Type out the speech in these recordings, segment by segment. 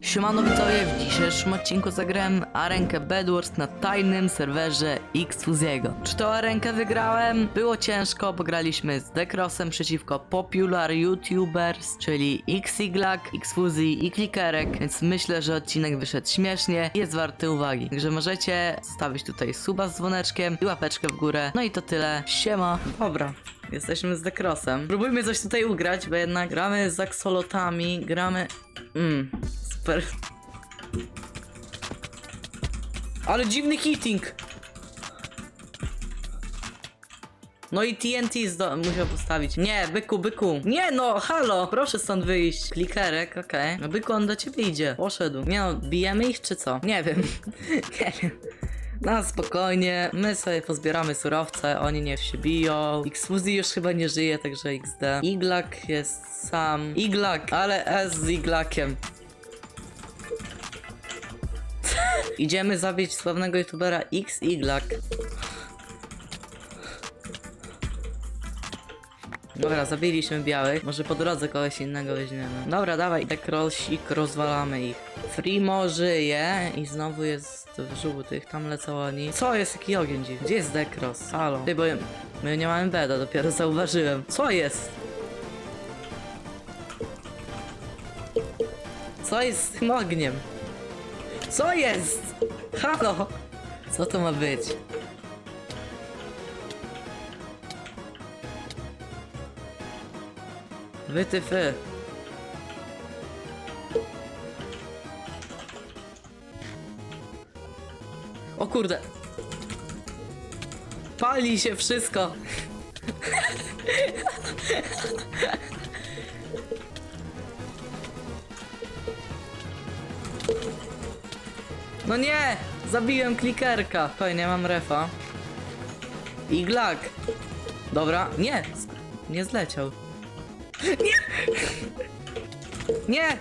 Siemano widzowie, w dzisiejszym odcinku zagrałem Arenkę Bedwars na tajnym serwerze Xfuziego. Czy to Arenkę wygrałem? Było ciężko, bo graliśmy z Decrossem przeciwko Popular YouTubers, czyli Xiglak, Xfuzi i Klikerek, więc myślę, że odcinek wyszedł śmiesznie i jest warty uwagi. Także możecie zostawić tutaj suba z dzwoneczkiem i łapeczkę w górę. No i to tyle. Siema. Dobra. Jesteśmy z Decrossem. Próbujmy coś tutaj ugrać, bo jednak gramy z aksolotami, gramy... Mmm, super. Ale dziwny hitting! No i TNT zdo- musiał postawić. Nie, byku, byku. Nie no, halo, proszę stąd wyjść. Klikerek, okej. No byku, on do ciebie idzie. Poszedł. Nie no, bijemy ich czy co? Nie wiem. nie wiem. No spokojnie, my sobie pozbieramy surowce, oni niech się biją. Xfuzi już chyba nie żyje, także XD. Iglak jest sam. Iglak, ale S z Iglakiem. Idziemy zabić sławnego youtubera X. Dobra, zabiliśmy białych. Może po drodze kogoś innego weźmiemy. Dobra, dawaj, dekrosik, rozwalamy ich. Frimo żyje i znowu jest w żółtych, tam lecą oni. Co jest taki ogień dziś? Gdzie jest dekros? Halo. Ty, bo my nie mamy beda, dopiero zauważyłem. Co jest? Co jest z tym ogniem? Co jest? Halo! Co to ma być? Wytyfy. O kurde. Pali się wszystko. No nie! Zabiłem klikerka. Fajnie, mam refa. Iglak. Dobra, nie! Nie zleciał. Nie! Nie!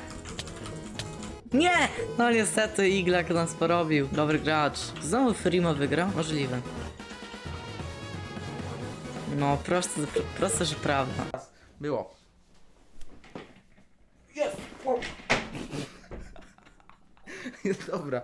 Nie! No niestety Iglak nas porobił. Dobry gracz. Znowu Frimo wygrał? Możliwe. No, proste, proste, że prawda. Było. Dobra.